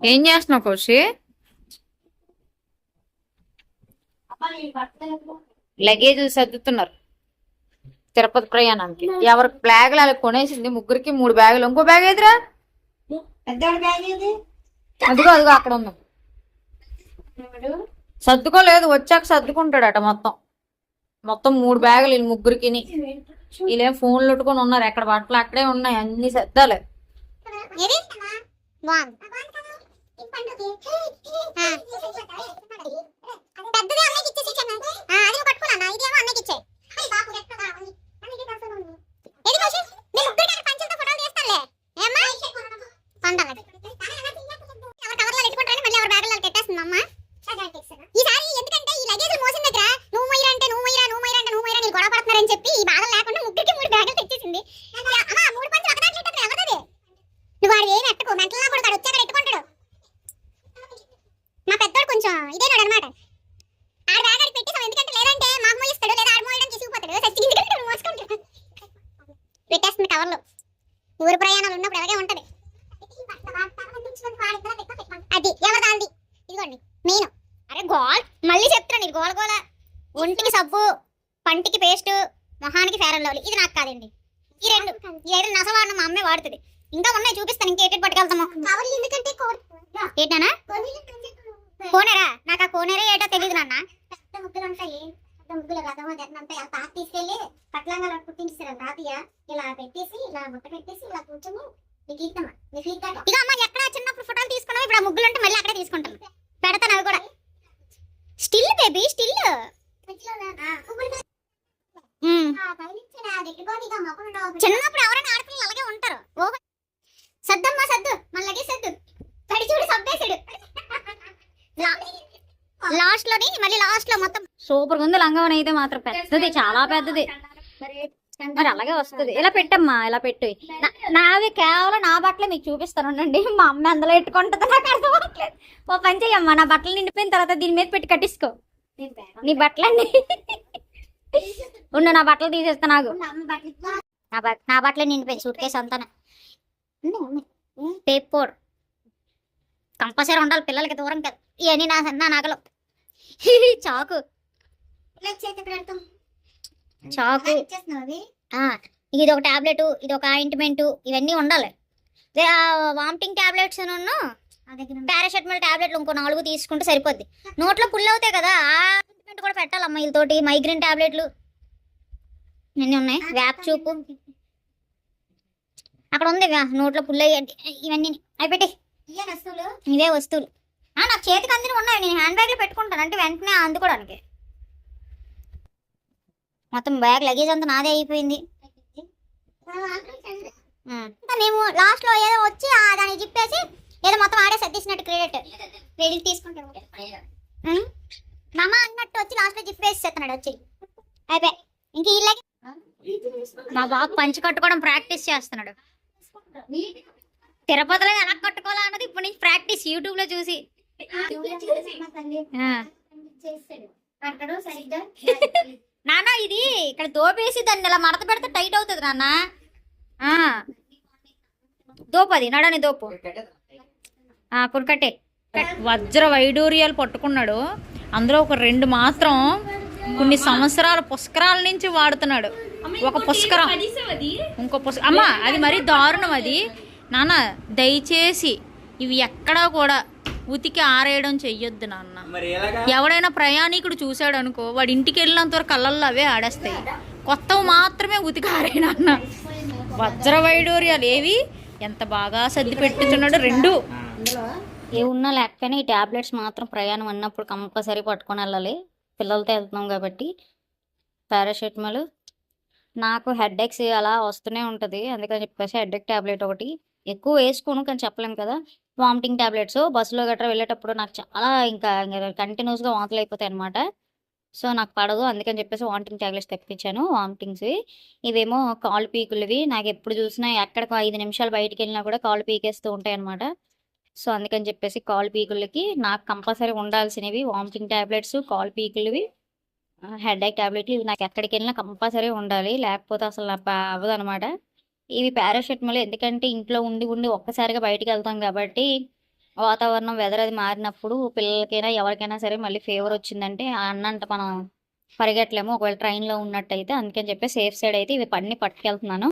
ఏం చేస్తున్నావు కౌశి లగేజ్ సర్దుతున్నారు. తిరుపతి ప్రయాణానికి. ఎవరికి బ్యాగులు అలా కొనేసింది? ముగ్గురికి మూడు బ్యాగులు. ఇంకో బ్యాగ్ ఎదురా పెద్దవాడి బ్యాగ్ ఏది? అదిగో అదిగో అక్కడ ఉంది. సర్దుకోలేదు. వచ్చాక సర్దుకుంటాడట మొత్తం. మొత్తం మూడు బ్యాగులు వీళ్ళు ముగ్గురికి వీళ్ళేం ఫోన్లు పెట్టుకొని ఉన్నారు. ఎక్కడ బట్టలు అక్కడే ఉన్నాయి. అన్ని సర్దాలి. ఏది? బాగుంది. పెద్దది అన్నయ్యకి ఇచ్చేసి ఇచ్చాను. ఆ, అది నువ్వు పట్టుకున్నా ఇదేమో అన్నయ్యకి ఇచ్చే ఏది కౌశిక్? మీ ముగ్గురికి అక్కడ పంచులతో ఫోటోలు తీస్తానులే. ఏమ్మా? పండగ. ఎవరి కవర్లో పెట్టుకుంటారని మళ్ళీ ఎవరి బ్యాగులలో పెట్టేస్తుంది అమ్మ. ఈసారి ఎందుకంటే ఈ లగేజ్ మోసిన దగ్గర నువ్వు మొయ్యరా అంటే నువ్వు మొయ్యరా నువ్వు మొయ్యరా అంటే నువ్వు మొయ్యరా నేను గొడవ పడుతున్నారని చెప్పి ఈ బాధలు లేకుండా ముగ్గురికి మూడు బ్యాగులు తెచ్చేసింది అమ్మా మూడు పంచులు ఒక దాంట్లో ఇట్టదు ఎవరిది నువ్వు వాడు ఏమి ఎట్టుకో మెంటల్లా కొడతాడు వచ్చాక ఎట్టుకుంటాడు మా కొంచెం ఇదేనాడు అనమాట ఆడ పెట్టేసాం ఎందుకంటే లేదంటే మాకు మోయిస్తాడు లేదా ఆడ మోయడం తీసుకుపోతాడు. సచ్చి ఎందుకంటే నువ్వు మోసుకుంటాడు పెట్టేస్తుంది కవర్లో. ఊరు ప్రయాణాలు ఉన్నప్పుడు అలాగే ఉంటది. అది ఎవరిదాంది? ఇదిగోండి నేను. అరే గోల్. మళ్ళీ చెప్తున్నాను ఇది గోల గోల. ఒంటికి సబ్బు పంటికి పేస్ట్ మొహానికి ఫేర్ అండ్ లవ్లీ. ఇది నాకు కాదండి. ఈ రెండు ఈ రెండు నసవాడిన మా అమ్మే వాడుతుంది. ఇంకా ఉన్నాయి చూపిస్తాను. ఇంకా ఏటెట్ పట్టుకెళ్తాము ఎందుకంటే ఏంటనా కోనేరా నాకు ఆ కోనేరే ఏటో తెలియదు నాన్న. పెద్ద ముగ్గులు ఉంటాయి. పెద్ద ముగ్గులు రథం అది ఆ తాత తీసుకెళ్ళి పట్లంగా కుట్టించారు తాతయ్య ఇలా పెట్టేసి ఇలా ముట్ట పెట్టేసి ఇలా కూర్చొని నీకు ఇస్తామా నీకు ఇద్దాం ఇక అమ్మ ఎక్కడ చిన్నప్పుడు ఫోటోలు తీసుకున్నావు? ఇప్పుడు ఆ ముగ్గులు ఉంటే మళ్ళీ అక్కడే తీసుకుంటాను. పెడతాను అవి కూడా. Still baby still. చిన్నప్పుడు ఎవరైనా లోని మళ్ళీ లాస్ట్లో మొత్తం సూపర్ ఉంది లంగవని అయితే మాత్రం పెద్దది చాలా పెద్దది. మరి అలాగే వస్తుంది. ఇలా పెట్టమ్మా ఇలా పెట్టు. నావి కేవలం నా బట్టలే మీకు చూపిస్తాను ఉండండి. మా అమ్మ అందులో పెట్టుకుంటుంది నాకు అర్థం అవ్వట్లేదు. ఓ పని చెయ్యమ్మా నా బట్టలు నిండిపోయిన తర్వాత దీని మీద పెట్టి కట్టించుకో. నీ బట్టలన్నీ. ఉండు నా బట్టలు తీసేస్తా నాకు నా బట్టలే నిండిపోయింది సూట్ కేసు అంతా పేపర్ కంపల్సరీ ఉండాలి పిల్లలకి దూరం కదా. ఇవన్నీ నా నా నగలు. చాకు. చాకు. ఇది ఒక టాబ్లెట్ ఇది ఒక ఆయింట్మెంట్ ఇవన్నీ ఉండాలి. వామిటింగ్ టాబ్లెట్స్ పారాసెటమాల్ టాబ్లెట్లు ఇంకో నాలుగు తీసుకుంటే సరిపోద్ది. నోట్లో పుల్ అవుతాయి కదా ఆ ఆయింట్మెంట్ కూడా పెట్టాలమ్మా వీళ్ళతోటి మైగ్రేన్ టాబ్లెట్లు. ఇవన్నీ ఉన్నాయి? వ్యాప్ చూపు. అక్కడ ఉంది నోట్లో పుల్ అయ్యి ఇవన్నీ. అవి పెట్టి. ఇవే వస్తువులు. నాకు చేతికి అందిన ఉన్నాయి. నేను హ్యాండ్ బ్యాగ్లో పెట్టుకుంటాను. అంటే వెంటనే అందుకోవడానికి. మొత్తం బ్యాగ్ లగేజ్ అంతా నాదే అయిపోయింది. మేము లాస్ట్లో ఏదో వచ్చి ఆ దాన్ని చెప్పేసి ఏదో మొత్తం ఆడే సర్దిసినట్టు క్రెడిట్ క్రెడిట్ తీసుకుంటాడు మామ అన్నట్టు వచ్చి లాస్ట్లో చెప్పేసి చేస్తున్నాడు చెప్తున్నాడు వచ్చి. అయిపోయి. ఇంక వీళ్ళకి మా బాబు పంచి కట్టుకోవడం ప్రాక్టీస్ చేస్తున్నాడు. తిరుపతిలో ఎలా కట్టుకోవాలన్నది ఇప్పటి ఇప్పుడు నుంచి ప్రాక్టీస్ యూట్యూబ్లో చూసి. నాన్న ఇది ఇక్కడ దోపేసి దాన్ని ఇలా మడత పెడితే టైట్ అవుతుంది నాన్న. దోపు దోపది నడని దోపు. ఆ, వజ్ర వైడూర్యాలు పట్టుకున్నాడు. అందులో ఒక రెండు మాత్రం కొన్ని సంవత్సరాల పుష్కరాల నుంచి వాడుతున్నాడు. ఒక పుష్కరం. ఇంకో పుష్క అమ్మ అది మరీ దారుణం అది. నాన్న దయచేసి ఇవి ఎక్కడా కూడా ఉతికి ఆరేయడం చెయ్యొద్దు నాన్న. మరి ఎలాగా? ఎవడైనా ప్రయాణికుడు చూశాడు అనుకో వాడి ఇంటికి వెళ్ళినంత వరకు కళ్ళల్లో అవే ఆడేస్తాయి. కొత్తవి మాత్రమే ఉతికి ఆరేనన్న వజ్ర వైడూర్యాలు ఏవి? ఎంత బాగా సర్ది పెట్టుచున్నాడు రెండు. ఏ ఉన్నా లేకపోయినా ఈ టాబ్లెట్స్ మాత్రం ప్రయాణం అన్నప్పుడు కంపల్సరీ పట్టుకొని వెళ్ళాలి. పిల్లలతో వెళ్తున్నాం కాబట్టి పారాసెటమాల్. నాకు హెడ్ ఎక్స్ అలా వస్తూనే ఉంటుంది. అందుకని చెప్పేసి హెడ్ ఎక్ టాబ్లెట్ ఒకటి. ఎక్కువ వేసుకోను కానీ చెప్పలేము కదా. వామిటింగ్ టాబ్లెట్స్ బస్సులో గట్రా వెళ్ళేటప్పుడు నాకు చాలా ఇంకా కంటిన్యూస్గా వాంతులు అయిపోతాయి అనమాట సో నాకు పడదు. అందుకని చెప్పేసి వామిటింగ్ టాబ్లెట్స్ తెప్పించాను వామిటింగ్స్. ఇవేమో కాలు పీకులవి. నాకు ఎప్పుడు చూసినా ఎక్కడికి ఐదు నిమిషాలు బయటికి వెళ్ళినా కూడా కాలు పీకేస్తూ ఉంటాయి అనమాట సో అందుకని చెప్పేసి కాల్ పీకులకి నాకు కంపల్సరీ ఉండాల్సినవి వామిటింగ్ టాబ్లెట్స్ కాల్ పీకులవి హెడ్ ఏక్ ట్యాబ్లెట్లు ఇవి నాకు ఎక్కడికి వెళ్ళినా కంపల్సరీ ఉండాలి. లేకపోతే అసలు నాకు అవ్వదు అనమాట ఇవి పారాసెటమాల్ ఎందుకంటే ఇంట్లో ఉండి ఉండి ఒక్కసారిగా బయటికి వెళ్తాం కాబట్టి వాతావరణం వెదర్ అది మారినప్పుడు పిల్లలకైనా ఎవరికైనా సరే మళ్ళీ ఫీవర్ వచ్చిందంటే ఆ అన్నంట మనం పరిగెట్టలేము. ఒకవేళ ట్రైన్లో ఉన్నట్టయితే అందుకని చెప్పి సేఫ్ సైడ్ అయితే ఇవి పన్ని పట్టుకెళ్తున్నాను.